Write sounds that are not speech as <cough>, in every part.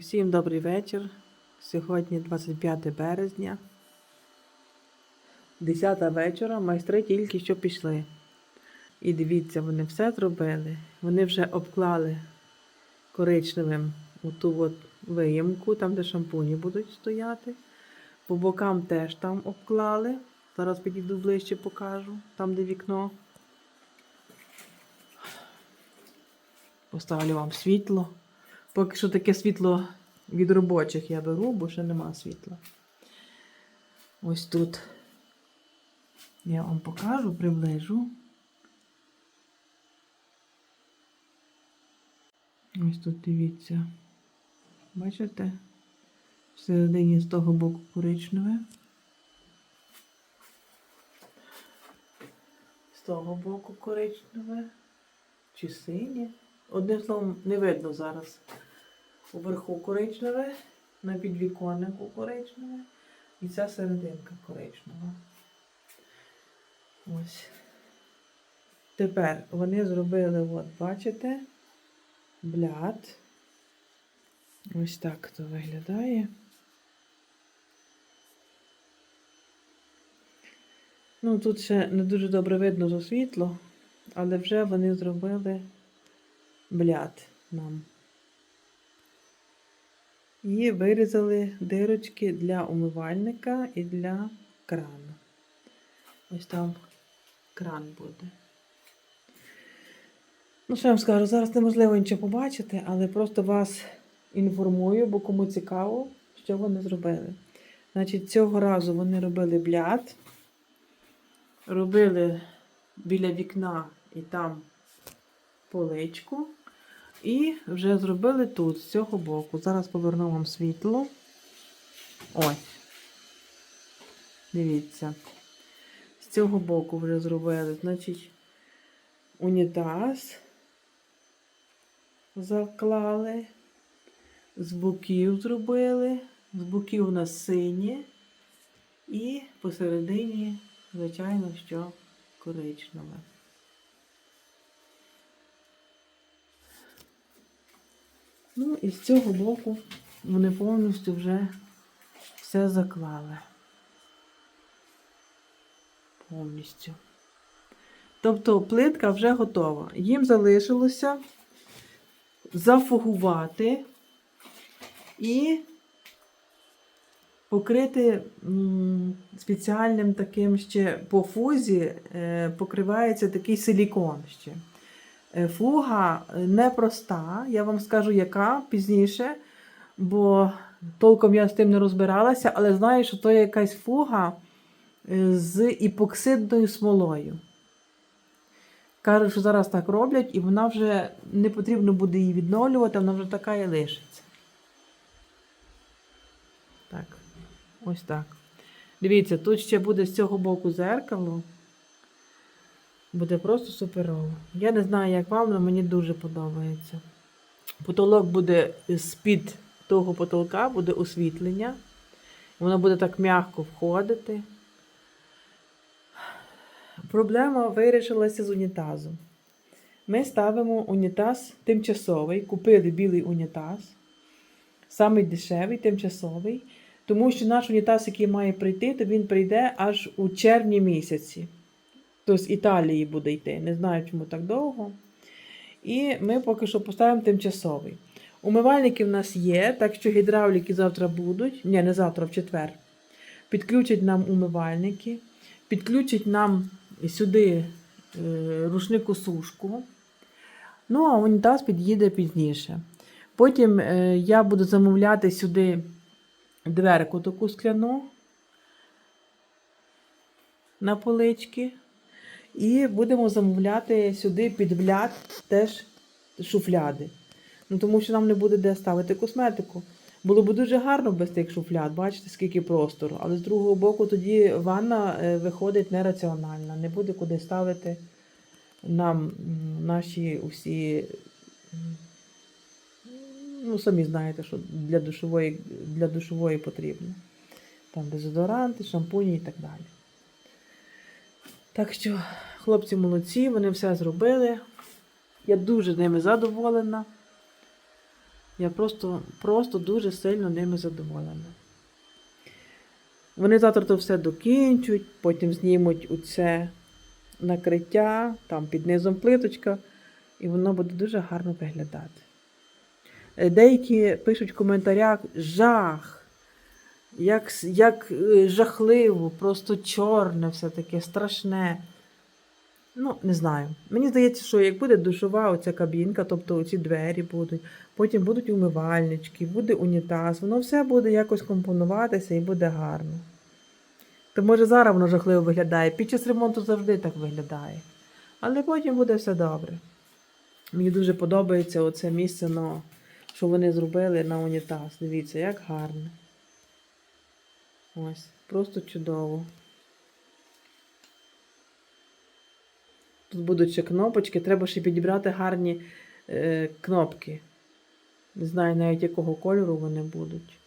Всім добрий вечір. Сьогодні 25 березня. 10 вечора. Майстри тільки що пішли. І дивіться, вони все зробили. Вони вже обклали коричневим оту от виємку, там, де шампуні будуть стояти. По бокам теж там обклали. Зараз підійду ближче покажу, там, де вікно. Поставлю вам світло. Поки що таке світло від робочих я беру, бо ще нема світла. Ось тут я вам покажу, приближу. Ось тут дивіться. Бачите? Всередині з того боку коричневе. З того боку коричневе. Чи синє? Одним словом, не видно зараз. Уверху коричневе, на підвіконнику коричневе. І ця серединка коричнева. Ось. Тепер вони зробили, от, бачите, бляд. Ось так це виглядає. Ну, тут ще не дуже добре видно за світло, але вже вони зробили бляд нам. І вирізали дирочки для умивальника і для крану. Ось там кран буде. Ну, що я вам скажу, зараз неможливо нічого побачити, але просто вас інформую, бо кому цікаво, що вони зробили. Значить, цього разу вони робили бляд, робили біля вікна і там поличку. І вже зробили тут, з цього боку. Зараз поверну вам світло. Ось. Дивіться. З цього боку вже зробили. Значить, унітаз заклали. З боків зробили. З боків у нас синє. І посередині, звичайно, що коричневе. Ну і з цього боку вони повністю вже все заклали. Повністю. Тобто плитка вже готова. Їм залишилося зафугувати і покрити спеціальним таким ще по фузі е, покривається такий силікон ще. Е, Фуга непроста, я вам скажу, яка пізніше, бо толком я з тим не розбиралася, але знаю, що то є якась фуга е, з іпоксидною смолою. Кажуть, що зараз так роблять, і вона вже не потрібно буде її відновлювати, вона вже така і лишиться. Так, ось так. Дивіться, тут ще буде з цього боку зеркало. Буде просто суперово. Я не знаю, як вам, але мені дуже подобається. Потолок буде з-під того потолка, буде освітлення. Воно буде так м'яко входити. Проблема вирішилася з унітазом. Ми ставимо унітаз тимчасовий, купили білий унітаз, самий дешевий, тимчасовий, тому що наш унітаз, який має прийти, то він прийде аж у червні місяці. Тобто з Італії буде йти. Не знаю, чому так довго. І ми поки що поставимо тимчасовий. Умивальники в нас є, так що гідравліки завтра будуть. Ні, не завтра, в четвер. Підключать нам умивальники, підключать нам сюди е, рушнику сушку. Ну, а унітаз під'їде пізніше. Потім е, я буду замовляти сюди дверку таку скляну на полички. І будемо замовляти сюди під вляд теж шуфляди. Ну, тому що нам не буде де ставити косметику. Було б дуже гарно без тих шуфляд, бачите, скільки простору. Але з другого боку, тоді ванна е, виходить нераціональна. Не буде куди ставити нам наші усі. Ну, самі знаєте, що для душової, для душової потрібно. Там дезодоранти, шампуні і так далі. Так що хлопці молодці, вони все зробили. Я дуже ними задоволена. Я просто, просто дуже сильно ними задоволена. Вони завтра то все докінчують, потім знімуть оце накриття, там під низом плиточка, і воно буде дуже гарно виглядати. Е, Деякі пишуть в коментарях жах, як, як е, жахливо, просто чорне, все таке страшне. Ну, не знаю. Мені здається, що як буде душова оця кабінка, тобто ці двері будуть, потім будуть умивальнички, буде унітаз, воно все буде якось компонуватися і буде гарно. То може зараз воно жахливо виглядає. Під час ремонту завжди так виглядає. Але потім буде все добре. Мені дуже подобається оце місце, що вони зробили на унітаз. Дивіться, як гарно. Ось, просто чудово. Тут будуть ще кнопочки, треба ще підібрати гарні е, кнопки. Не знаю навіть якого кольору вони будуть.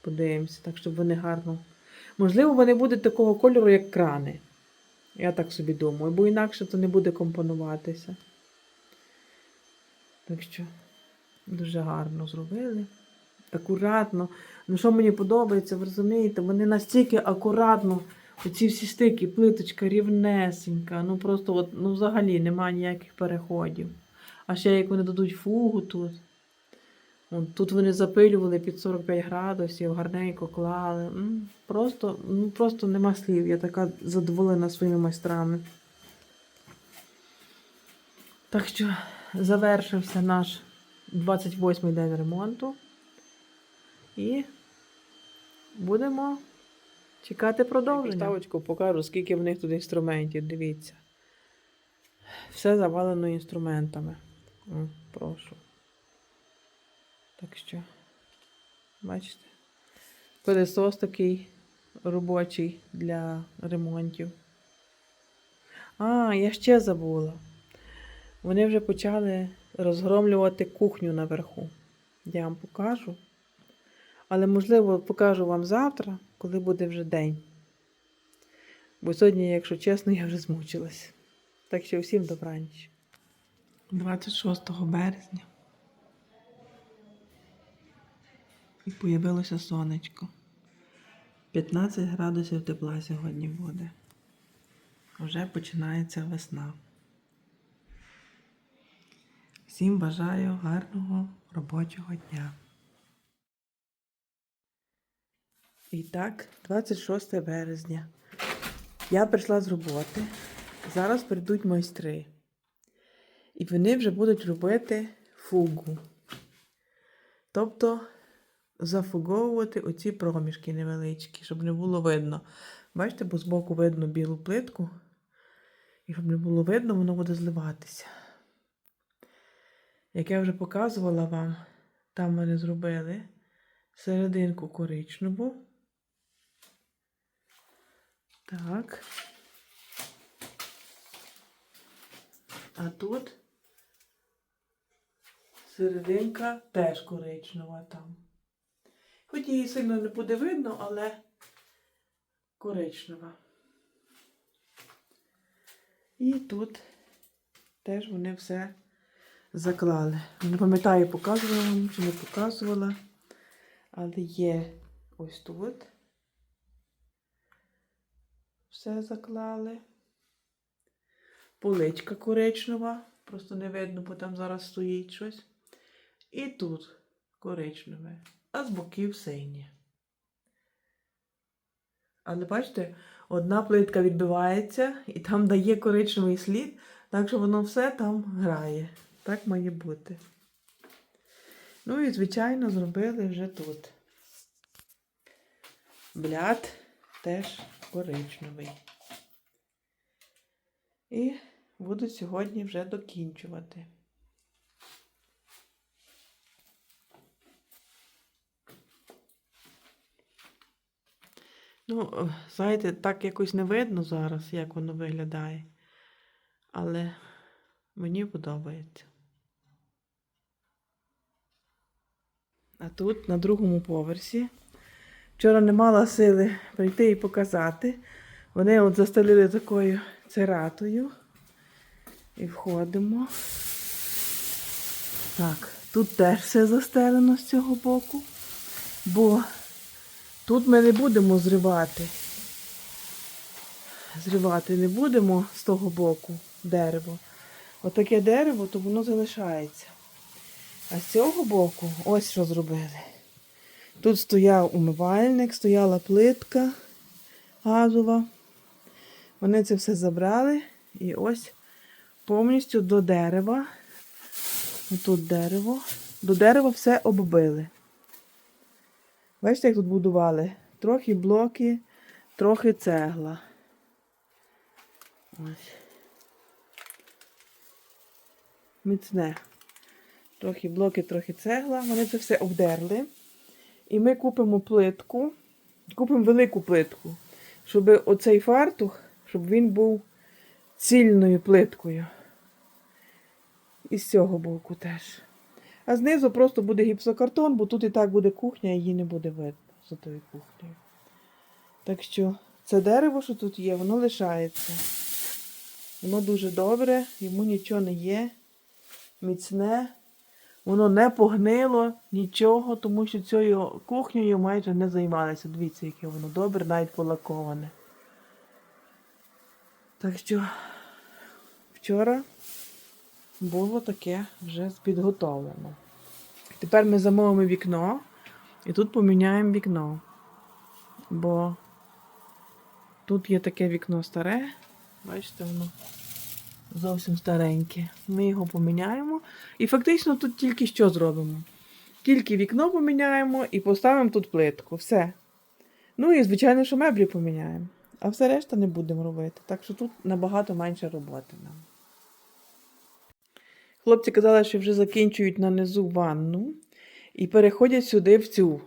Подивимося, так, щоб вони гарно. Можливо, вони будуть такого кольору, як крани. Я так собі думаю, бо інакше то не буде компонуватися. Так що дуже гарно зробили. Акуратно. Ну, що мені подобається, ви розумієте, вони настільки акуратно, оці всі стики, плиточка рівнесенька. Ну просто от, ну, взагалі немає ніяких переходів. А ще як вони дадуть фугу тут. От, тут вони запилювали під 45 градусів, гарненько клали. Просто, ну, просто нема слів. Я така задоволена своїми майстрами. Так що завершився наш 28-й день ремонту. І будемо чекати продовження. Ставочку покажу, скільки в них тут інструментів. Дивіться. Все завалено інструментами. О, прошу. Так що, бачите? Пилисос такий робочий для ремонтів. А, я ще забула. Вони вже почали розгромлювати кухню наверху. Я вам покажу. Але, можливо, покажу вам завтра, коли буде вже день. Бо сьогодні, якщо чесно, я вже змучилась. Так що всім добраніч. 26 березня. І появилося сонечко. 15 градусів тепла сьогодні буде. Вже починається весна. Всім бажаю гарного робочого дня. І так, 26 березня. Я прийшла з роботи. Зараз прийдуть майстри. І вони вже будуть робити фугу. Тобто зафуговувати оці проміжки невеличкі, щоб не було видно. Бачите, бо збоку видно білу плитку. І щоб не було видно, воно буде зливатися. Як я вже показувала вам, там вони зробили серединку коричневу. Так. А тут серединка теж коричнева там. Хоч її сильно не буде видно, але коричнева. І тут теж вони все заклали. Не пам'ятаю, показувала вам чи не показувала. Але є ось тут. Все заклали. Поличка коричнева. Просто не видно, бо там зараз стоїть щось. І тут коричневе, а з боків синє. Але бачите, одна плитка відбивається і там дає коричневий слід, так що воно все там грає. Так має бути. Ну і, звичайно, зробили вже тут. Бляд теж коричневий. І буду сьогодні вже докінчувати. Ну, знаєте, так якось не видно зараз, як воно виглядає. Але мені подобається. А тут, на другому поверсі, вчора не мала сили прийти і показати. Вони от застелили такою циратою. І входимо. Так, Тут теж все застелено з цього боку, бо тут ми не будемо зривати. Зривати не будемо з того боку дерево. Отаке дерево, то воно залишається. А з цього боку ось що зробили. Тут стояв умивальник, стояла плитка газова. Вони це все забрали і ось повністю до дерева. Тут дерево. До дерева все оббили. Бачите, як тут будували? Трохи блоки, трохи цегла. Ось. Міцне. Трохи блоки, трохи цегла. Вони це все обдерли. І ми купимо плитку, купимо велику плитку, щоб оцей фартух, щоб він був цільною плиткою. І з цього боку теж. А знизу просто буде гіпсокартон, бо тут і так буде кухня, і її не буде видно за тою кухнею. Так що це дерево, що тут є, воно лишається. Воно дуже добре, йому нічого не є, міцне. Воно не погнило нічого, тому що цією кухнею майже не займалися. Дивіться, яке воно добре, навіть полаковане. Так що вчора було таке вже підготовлено. Тепер ми замовимо вікно і тут поміняємо вікно. Бо тут є таке вікно старе. Бачите, воно зовсім стареньке. Ми його поміняємо. І фактично тут тільки що зробимо. Тільки вікно поміняємо і поставимо тут плитку. Все. Ну і, звичайно, що меблі поміняємо. А все решта не будемо робити. Так що тут набагато менше роботи нам. Хлопці казали, що вже закінчують на низу ванну і переходять сюди в цю.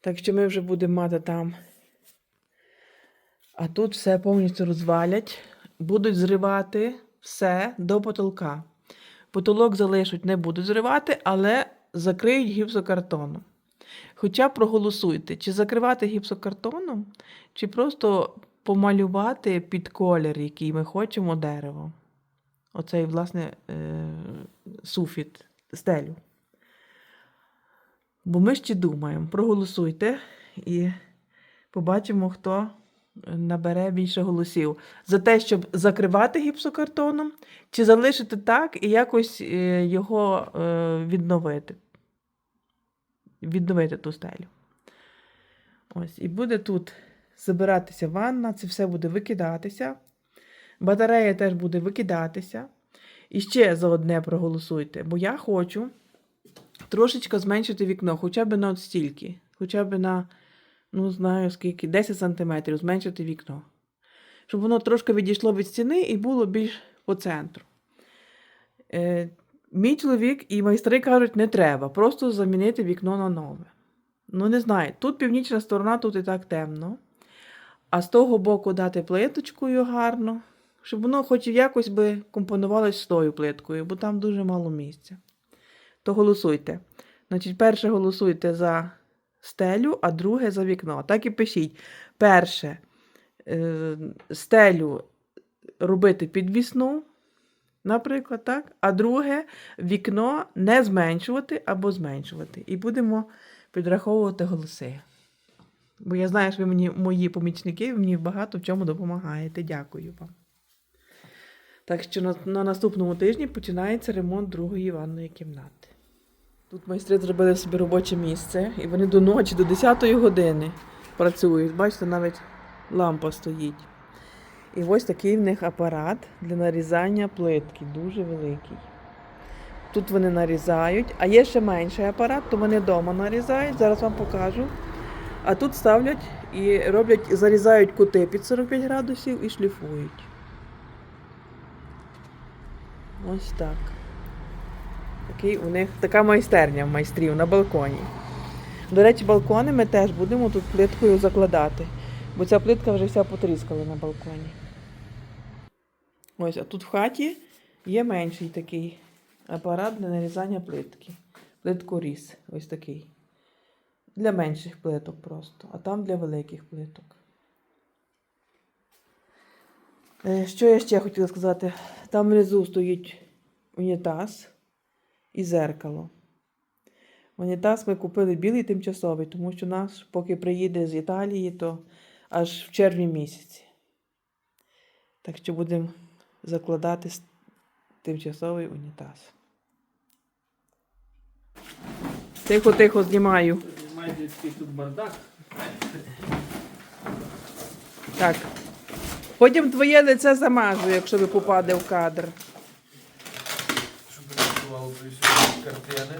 Так що ми вже будемо мати там. А тут все повністю розвалять, будуть зривати все до потолка. Потолок залишать, не будуть зривати, але закриють гіпсокартоном. Хоча проголосуйте, чи закривати гіпсокартоном, чи просто помалювати під колір, який ми хочемо дерево. Оцей, власне, е, суфіт, стелю. Бо ми ще думаємо, проголосуйте і побачимо, хто набере більше голосів. За те, щоб закривати гіпсокартоном, чи залишити так і якось е, його е, відновити. Відновити ту стелю. Ось, і буде тут забиратися ванна, це все буде викидатися. Батарея теж буде викидатися. І ще за одне проголосуйте, бо я хочу трошечки зменшити вікно, хоча б на от стільки, хоча б на, ну, знаю скільки, 10 см зменшити вікно. Щоб воно трошки відійшло від стіни і було більш по центру. Е, мій чоловік і майстри кажуть, не треба, просто замінити вікно на нове. Ну, не знаю, тут північна сторона, тут і так темно. А з того боку дати плиточкою гарно, щоб воно хоч якось би компонувалось з тою плиткою, бо там дуже мало місця. То голосуйте. Значить, перше голосуйте за стелю, а друге за вікно. Так і пишіть. Перше е, стелю робити підвісну, наприклад, так? а друге вікно не зменшувати або зменшувати. І будемо підраховувати голоси. Бо я знаю, що ви мені, мої помічники, ви мені багато в чому допомагаєте. Дякую вам. Так що на, на наступному тижні починається ремонт другої ванної кімнати. Тут майстри зробили собі робоче місце, і вони до ночі, до 10 години працюють. Бачите, навіть лампа стоїть. І ось такий в них апарат для нарізання плитки, дуже великий. Тут вони нарізають, а є ще менший апарат, то вони вдома нарізають, зараз вам покажу. А тут ставлять і роблять, зарізають кути під 45 градусів і шліфують. Ось так. Такий у них така майстерня в майстрів на балконі. До речі, балкони ми теж будемо тут плиткою закладати, бо ця плитка вже вся потріскала на балконі. Ось, а тут в хаті є менший такий апарат для нарізання плитки. Плиткоріз. Ось такий. Для менших плиток просто, а там для великих плиток. Е, Що я ще хотіла сказати? Там внизу стоїть унітаз. І зеркало. Унітаз ми купили білий тимчасовий, тому що наш, поки приїде з Італії, то аж в червні місяці. Так що будемо закладати тимчасовий унітаз. Тихо, тихо знімаю. Який тут бардак. Так. Потім твоє лице замажу, якщо ви попаде в кадр. Щоб не рисувало сьогодні картини.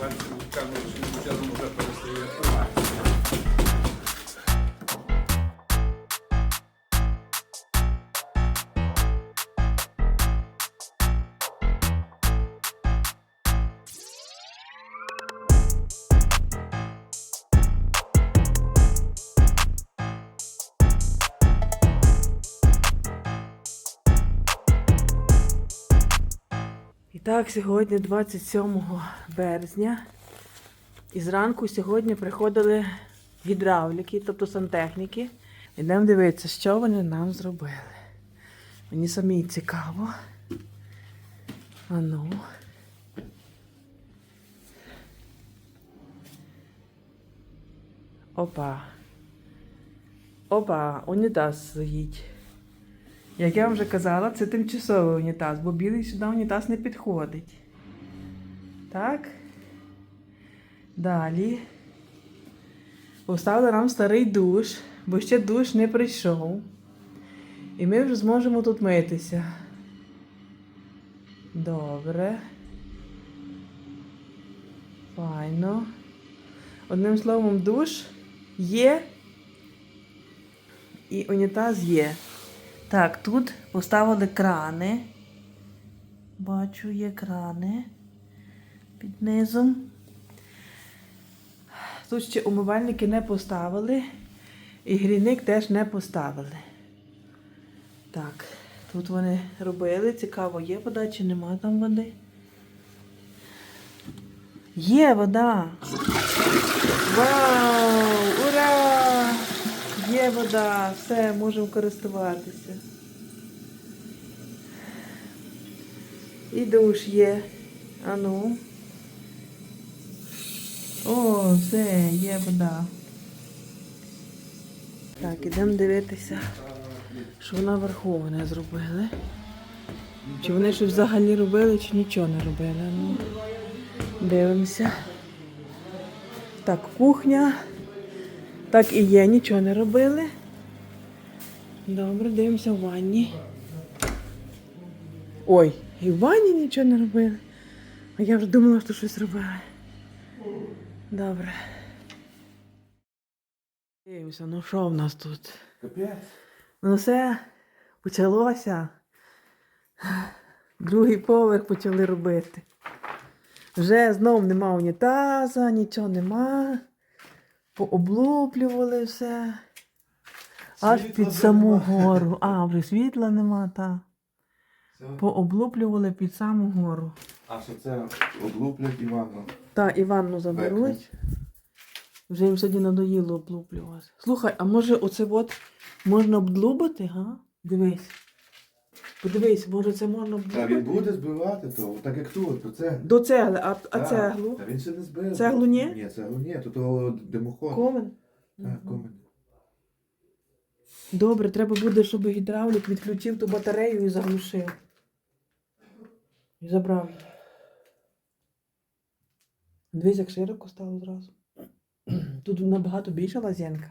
Бачите, камеру ще часом вже перестає так, сьогодні 27 березня. І зранку сьогодні приходили гідравліки, тобто сантехніки. Йдемо дивитися, що вони нам зробили. Мені самі цікаво. А ну. Опа. Опа, унітаз стоїть. Як я вам вже казала, це тимчасовий унітаз, бо білий сюди унітаз не підходить. Так. Далі. Поставили нам старий душ, бо ще душ не прийшов. І ми вже зможемо тут митися. Добре. Файно. Одним словом, душ є. І унітаз є. Так, тут поставили крани. Бачу, є крани під низом. Тут ще умивальники не поставили. І грійник теж не поставили. Так, тут вони робили. Цікаво, є вода чи нема там води? Є вода! Вау! Ура! Є вода! Все, можемо користуватися. І душ є. Ану. О, все, є вода. Так, ідемо дивитися, що наверху вони зробили. Чи вони щось взагалі робили, чи нічого не робили. Ну, дивимося. Так, кухня. Так і є, нічого не робили. Добре, дивимося в ванні. Ой, і в ванні нічого не робили. А я вже думала, що щось робили. Добре. Дивимося, ну що в нас тут? Капець. Ну все, почалося. Другий поверх почали робити. Вже знов нема унітаза, нічого нема. Пооблуплювали все. Аж Світла під саму нема. гору. А, <laughs> вже світла нема, та. Все. Пооблуплювали під саму гору. А що це облуплять Івану? Та і ванну заберуть. Вже їм сьогодні надоїло облуплювати. Слухай, а може оце от можна обдлубати, га? Дивись. Подивись, може це можна Та обдлубати? він буде збивати то, так як тут, то це. До цегли, а, а цеглу? Та він ще не збив. Цеглу ні? Ні, цеглу ні, то того димоход. Комен? Так, комен. Добре, треба буде, щоб гідравлік відключив ту батарею і заглушив. І забрав її. Дивись, як широко стало зразу. Тут набагато більша лазянка.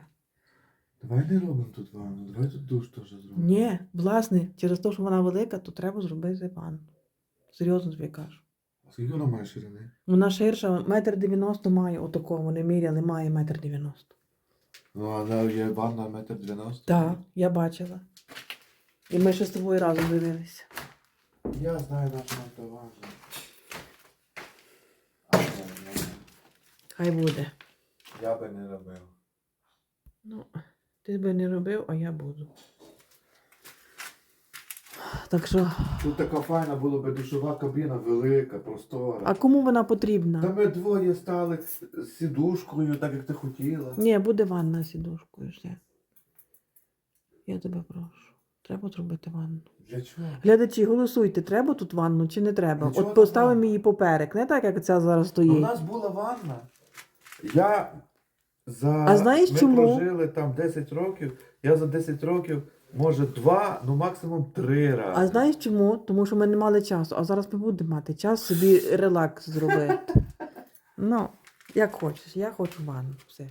Давай не робимо тут ванну, давай тут душ теж зробимо. Ні, власне, через те, що вона велика, то треба зробити ванну. Серйозно тобі кажу. А Скільки вона має ширини? Вона ширша, метр дев'яносто має отакого, вони міряли, має метр дев'яносто. Ну, а вона є ванна метр дев'яносто. Так, я бачила. І ми ще з тобою разом дивилися. Я знаю, на що нам то Хай буде. я би не робив. Ну, ти би не робив, а я буду. Так що, Тут така файна була би душова кабіна, велика, простора. а кому вона потрібна? Та ми двоє стали з з сідушкою, так як ти хотіла. Ні, буде ванна з сідушкою ще. Я тебе прошу. Треба зробити ванну. Для чого? Глядачі, голосуйте, треба тут ванну чи не треба. Для От поставимо ванна? її поперек, не так, як ця зараз У стоїть. нас була ванна. Я за А знаєш ми чому? прожили там 10 років. Я за 10 років, може, два, ну максимум три рази. А знаєш чому? Тому що ми не мали часу, а зараз ми будемо мати час собі релакс зробити. <laughs> Ну, як хочеш, я хочу ванну. Все.